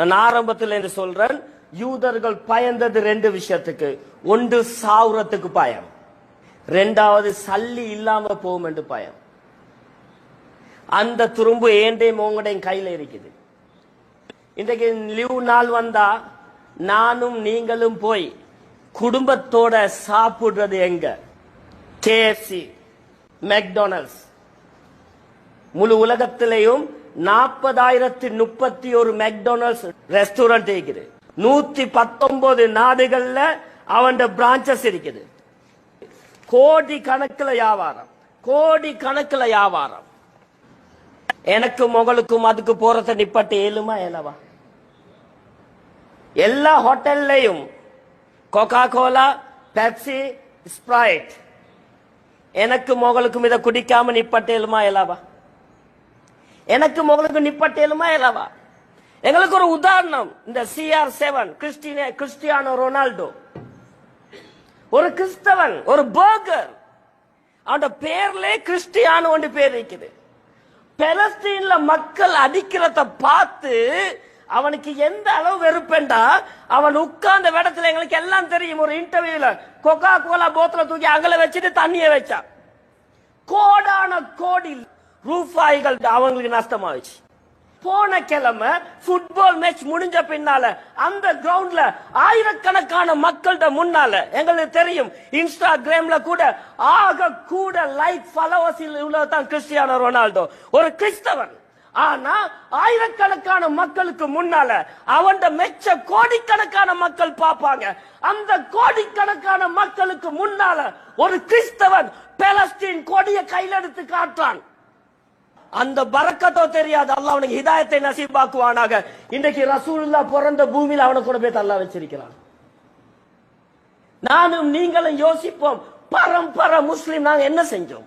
நான் ஆரம்பத்தில் என்று சொல்றேன் யூதர்கள் பயந்தது ரெண்டு விஷயத்துக்கு. ஒன்று சாவுறதுக்கு பயம். ரெண்டாவது சல்லி இல்லாம போகும் என்று பயம். அந்த துரும்பு ஏண்டையும் உங்களுடைய கையில இருக்குது. இன்றைக்கு லீவ் நாள் வந்தா நானும் நீங்களும் போய் குடும்பத்தோட சாப்பிடுறது எங்க? கேஎஃப்சி மெக்டொனல்ட்ஸ் முழு உலகத்திலேயும் நாற்பதாயிரத்தி முப்பத்தி ஒரு மெக்டொனல்ட்ஸ் ரெஸ்டாரண்ட் இருக்குது. நூத்தி பத்தொன்பது நாடுகள்ல அவன் பிரான்ச்சஸ் இருக்குது. கோடி கணக்கில் வியாபாரம். கோடி கணக்கில் வியாபாரம். எனக்கும் உங்களுக்கும் அதுக்கு போறத நிப்பட்டு ஏழுமா ஏலவா எல்லா ஹோட்டல்லையும் கொக்கா கோலா பெப்சி ஸ்ப்ரைட் எனக்கும் உங்களுக்கும் இதை குடிக்காம நிப்பட்டேலுமா ஏலாவா எனக்கும் உங்களுக்கு நிப்பட்டேலுமா இல்லவா எங்களுக்கு ஒரு உதாரணம். இந்த சிஆர் செவன் கிறிஸ்டினே கிறிஸ்டியானோ ரொனால்டோ. ஒரு கிறிஸ்தவன் ஒரு பர்கர் அவனோட பேர்ல கிறிஸ்டியானோ ஒன்று பேர் இருக்குது. பெலஸ்தீன்ல மக்கள் அடிக்கிறத பார்த்து அவனுக்கு எந்த அளவு வெறுப்பேண்டா? அவன் உட்கார்ந்த இடத்துல எங்களுக்கு எல்லாம் தெரியும். ஒரு இன்டர்வியூல கொக்கா கோலா போத்துல தூக்கி அங்கல வச்சுட்டு தண்ணிய வச்சான். கோடான கோடி ரூபாய்கள் அவங்களுக்கு நஷ்டமாயிடுச்சு. போன கிழமை ஃபுட்பால் மேட்ச் முடிஞ்ச பின்னால அந்த கிரவுண்ட்ல ஆயிரக்கணக்கான மக்கள்கிட்ட முன்னால எங்களுக்கு தெரியும் இன்ஸ்டாகிராம்ல கூட ஆக கூட லைக் ஃபாலோவர்ஸ் உள்ளதான் கிறிஸ்டியானோ ரொனால்டோ. ஒரு கிறிஸ்தவன். ஆனா ஆயிரக்கணக்கான மக்களுக்கு முன்னால அவன் மெச்ச கோடிக்கணக்கான மக்கள் பார்ப்பாங்க. அந்த கோடிக்கணக்கான மக்களுக்கு முன்னால ஒரு கிறிஸ்தவன் பெலஸ்தீன் கொடிய கையில் எடுத்து காட்டுறான். அந்த பறக்கத்தோ தெரியாது. அல்லாஹ் அவனுக்கு ஹிதாயத்தை நசீபாக்குவானாக. இன்றைக்கு ரசூலுல்லா பிறந்த பூமியில அவனை கூட போய் தள்ளா வச்சிருக்கிறான். நானும் நீங்களும் யோசிப்போம். பரம்பரை முஸ்லீம் நாங்க என்ன செஞ்சோம்?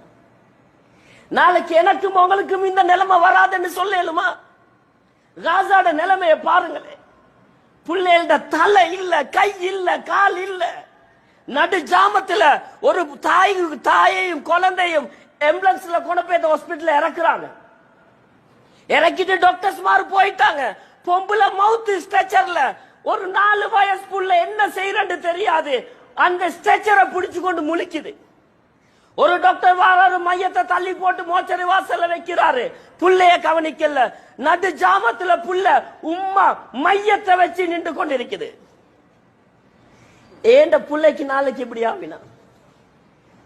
நாளைக்கு எனக்கும் உங்களுக்கும் இந்த நிலைமை வராதுன்னு சொல்லலுமா ராஜாட நிலைமையை பாருங்களேன். பிள்ளைகள தலை இல்ல கை இல்ல கால் இல்ல. நடு ஜாமத்துல ஒரு தாய் தாயையும் குழந்தையும் ஆம்புலன்ஸ்ல கொண்டு போய் இந்த ஹாஸ்பிட்டல் இறக்குறாங்க. இறக்கிட்டு டாக்டர்ஸ் மாறு போயிட்டாங்க. பொம்புல மவுத் ஸ்ட்ரெச்சர்ல ஒரு நாலு வயசு புள்ள என்ன செய்யறன்னு தெரியாது. அந்த ஸ்ட்ரெச்சரை பிடிச்சு கொண்டு முழிக்குது. ஒரு டாக்டர் வாராரு மையத்தை தள்ளி போட்டு மோச்சரி வாசல்ல வைக்கிறாரு. புள்ளைய கவனிக்கல. நடு ஜாமத்துல புள்ள உம்மா மையத்தை வச்சு நின்று கொண்டு இருக்குது ஏண்ட புள்ளைக்கு நாளைக்கு இப்படி ஆவினா?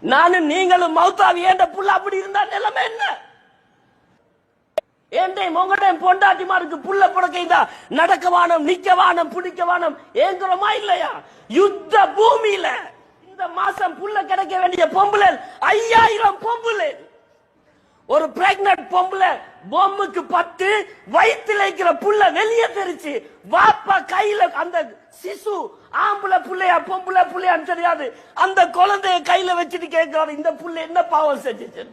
நானும் நீங்களும் மௌத்தாவி ஏண்ட புள்ள அப்படி இருந்தா நிலைமை என்ன? ஏண்டையும் உங்களையும் பொண்டாட்டிமாருக்கு புள்ள புடக்கைதா நடக்க வானம் நிக்க வானம் பிடிக்க வானம் ஏங்குறோமா இல்லையா? யுத்த பூமியில இந்த மாசம் புள்ள கிடைக்க வேண்டிய பொம்புல ஐயாயிரம் பொம்புல ஒரு பிரெக்னட் பொம்பளை பொம்முக்கு பத்து வயிற்றுல இருக்கிற புள்ள வெளியே தெரிச்சு வாப்பா கையில அந்த சிசு ஆம்பளை புள்ளையா பொம்பளை புள்ளையான்னு தெரியாது. அந்த குழந்தைய கையில வச்சுட்டு கேட்கிறாரு இந்த புள்ள என்ன பாவம் செஞ்சு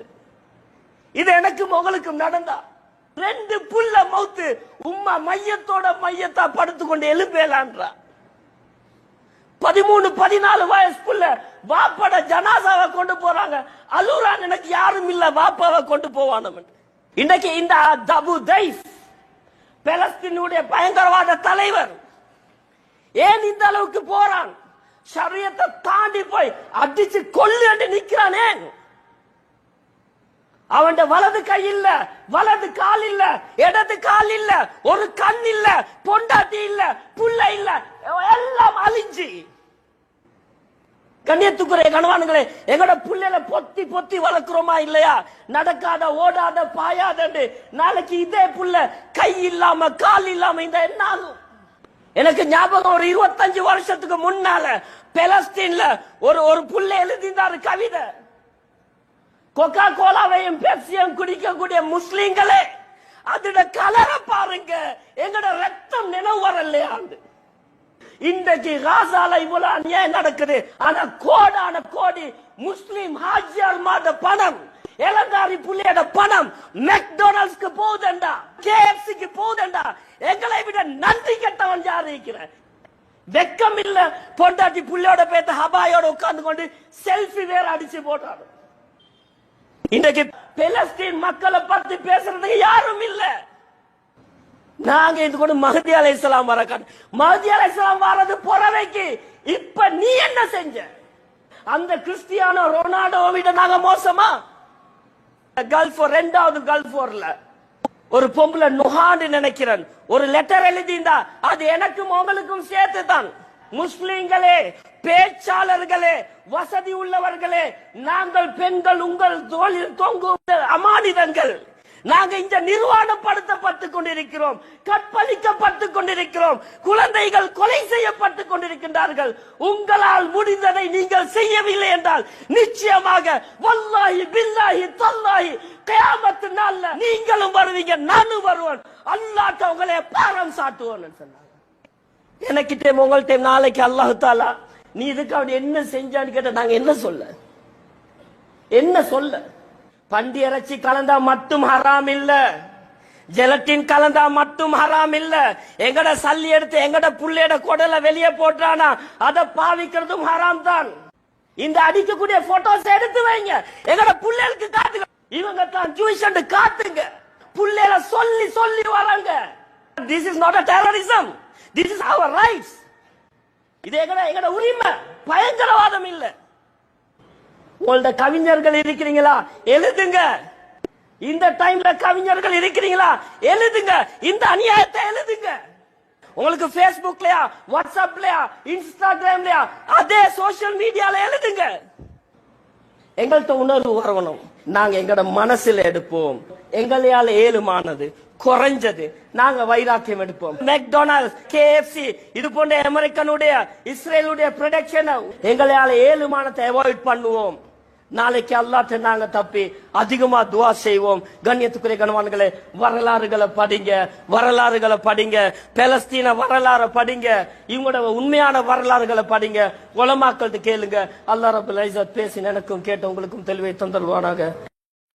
இது எனக்கும் உங்களுக்கும் நடந்தா. ரெண்டு புள்ள மவுத்து உம்மா மையத்தோட மையத்தா படுத்துக்கொண்டு எழுப்பேலான்றா பதிமூணு பதினாலு வயசுக்குள்ள வாப்பட ஜனாசாவை கொண்டு போறாங்க. அலுரான் எனக்கு யாரும் இல்ல வாப்பாவை கொண்டு போவானவன். இன்னைக்கு இந்த தபு தைஸ் பெலஸ்தீனுடைய பயங்கரவாத தலைவர் ஏன் இந்த அளவுக்கு போறான்? சரியத்தை தாண்டி போய் அடிச்சு கொல்லு என்று நிக்கிறானே அவன் வலது கை இல்ல வலது கால் இல்ல இடது கால் இல்ல ஒரு கண் இல்ல பொண்டாட்டி இல்ல புள்ள இல்ல எல்லாம் அழிஞ்சு. கண்ணியத்துக்குரிய கணவான்களே எங்கட புள்ளையில பொத்தி பொத்தி வளர்க்கிறோமா இல்லையா? நடக்காத ஓடாத பாயாதண்டு. நாளைக்கு இதே புள்ள கை இல்லாம கால் இல்லாம இந்த என்ன ஆகும் எனக்கு ஞாபகம் ஒரு இருபத்தஞ்சு வருஷத்துக்கு முன்னால பெலஸ்தீன்ல ஒரு ஒரு புள்ள எழுதினாரு கவிதை. கொக்கா கோலாவையும் பெப்சியும் குடிக்கக்கூடிய முஸ்லீம்களே அதோட கலரை பாருங்க. எங்கட ரத்தம் நினைவு வரலையா இன்றைக்கு காசால இவ்வளவு அநியாயம் நடக்குது. ஆனா கோடான கோடி முஸ்லிம் ஹாஜியார் மாத பணம் எலங்காரி புள்ளியோட பணம் மெக்டொனால்ட்ஸ்க்கு போகுதுண்டா கேஎஃப்சிக்கு போகுதுண்டா. எங்களை விட நன்றி கெட்டவன் யார் இருக்கிறேன் வெக்கம் இல்ல பொண்டாட்டி புள்ளியோட பேத்த ஹபாயோட உட்கார்ந்து கொண்டு செல்ஃபி வேற அடிச்சு போட்டாரு இன்றைக்கு பெலஸ்தீன் மக்களை பத்தி பேசுறதுக்கு யாரும் இல்ல. நாங்க இது கூட மஹதி அலைஹிஸ்ஸலாம் வர காட்டு மஹதி அலைஹிஸ்ஸலாம் வரது புறவைக்கு இப்ப நீ என்ன செஞ்ச? அந்த கிறிஸ்டியானோ ரொனால்டோவிட நாங்க மோசமா? கல்ஃப் ரெண்டாவது கல்ஃப் வார்ல ஒரு பொம்பளை நுகான்னு நினைக்கிறேன். ஒரு லெட்டர் எழுதிந்தா அது எனக்கும் உங்களுக்கும் சேர்த்து தான் முஸ்லிம்களே பேச்சாளர்களே வசதி உள்ளவர்களே நாங்கள் பெண்கள் உங்கள் தோளில் தொங்கும் அமானிதங்கள். நாங்க இங்க நிர்வாணப்படுத்தப்பட்டு கொண்டிருக்கிறோம் கற்பழிக்கப்பட்டு கொண்டிருக்கிறோம் குழந்தைகள் கொலை செய்யப்பட்டு கொண்டிருக்கின்றார்கள். உங்களால் முடிந்ததை நீங்கள் செய்யவில்லை என்றால் நிச்சயமாக வல்லாஹி பில்லாஹி தல்லாஹி கயாமத்து நாள்ல நீங்களும் வருவீங்க நானும் வருவேன். அல்லாட்ட உங்களை பாரம் சாட்டுவோன்னு சொன்னார் எனக்கிட்டே உங்கள்கிட்ட நாளைக்கு அல்லாஹு தாலா. நீ இதுக்கு அப்படி என்ன செஞ்சான்னு கேட்ட நாங்க என்ன சொல்ல? என்ன சொல்ல? பண்டி இறைச்சி கலந்தா மட்டும் ஹராம் இல்ல. ஜெலட்டின் கலந்தா மட்டும் ஹராம் இல்ல. எங்கட சல்லி எடுத்து எங்கட புள்ளையோட குடல வெளியே போட்டானா அதை பாவிக்கிறதும் ஹராம் தான். இந்த அடிக்கக்கூடிய போட்டோஸ் எடுத்து வைங்க. எங்கட புள்ளைகளுக்கு காட்டுங்க இவங்க தான் ஜூஷன் காத்துங்க. புள்ளையில சொல்லி சொல்லி வராங்க. This is not a terrorism this is our rights இது எங்கட எங்கட உரிமை? பயங்கரவாதம் இல்ல. உங்களோட கவிஞர்கள் இருக்கிறீங்களா? எழுதுங்க. இந்த டைம்ல கவிஞர்கள் இருக்கிறீங்களா? எழுதுங்க. இந்த அநியாயத்தை எழுதுங்க. உங்களுக்கு பேஸ்புக்லயா வாட்ஸ்அப்லயா இன்ஸ்டாகிராம்லயா அதே சோஷியல் மீடியால எழுதுங்க. எங்கள்கிட்ட உணர்வு வரணும். நாங்க எங்கட மனசுல எடுப்போம். எங்களையால ஏழுமானது. குறைஞ்சது. நாங்க வைராக்கியம் எடுப்போம். மெக்டொனால்ட்ஸ் கேஎஃப்சி இது போன்ற அமெரிக்கனுடைய இஸ்ரேலுடைய ப்ரொடக்ஷன் எங்களையால ஏழுமானத்தை அவாய்ட் பண்ணுவோம். நாளைக்கு அல்லாட்ட நாங்க தப்பி அதிகமா துவா செய்வோம். கண்ணியத்துக்குரிய கணவான்களே வரலாறுகளை படிங்க வரலாறுகளை படிங்க பெலஸ்தீன வரலாறு படிங்க இவங்களோட உண்மையான வரலாறுகளை படிங்க உலமாக்கள்கிட்ட கேளுங்க. அல்லா ரபுல் ஐசத் பேசி எனக்கும் கேட்ட உங்களுக்கும் தெளிவை தந்தல்வானாக